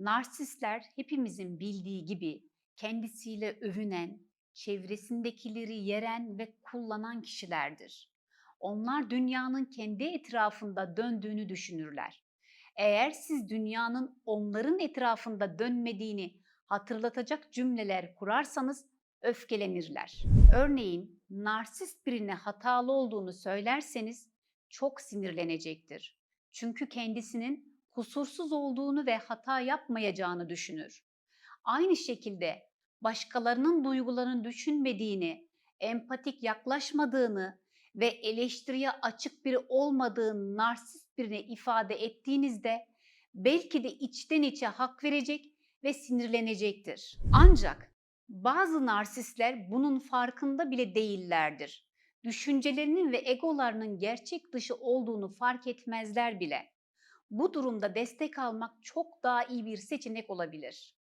Narsistler hepimizin bildiği gibi kendisiyle övünen, çevresindekileri yeren ve kullanan kişilerdir. Onlar dünyanın kendi etrafında döndüğünü düşünürler. Eğer siz dünyanın onların etrafında dönmediğini hatırlatacak cümleler kurarsanız öfkelenirler. Örneğin narsist birine hatalı olduğunu söylerseniz çok sinirlenecektir. Çünkü kendisinin kusursuz olduğunu ve hata yapmayacağını düşünür. Aynı şekilde başkalarının duygularını düşünmediğini, empatik yaklaşmadığını ve eleştiriye açık biri olmadığını narsist birine ifade ettiğinizde belki de içten içe hak verecek ve sinirlenecektir. Ancak bazı narsistler bunun farkında bile değillerdir. Düşüncelerinin ve egolarının gerçek dışı olduğunu fark etmezler bile. Bu durumda destek almak çok daha iyi bir seçenek olabilir.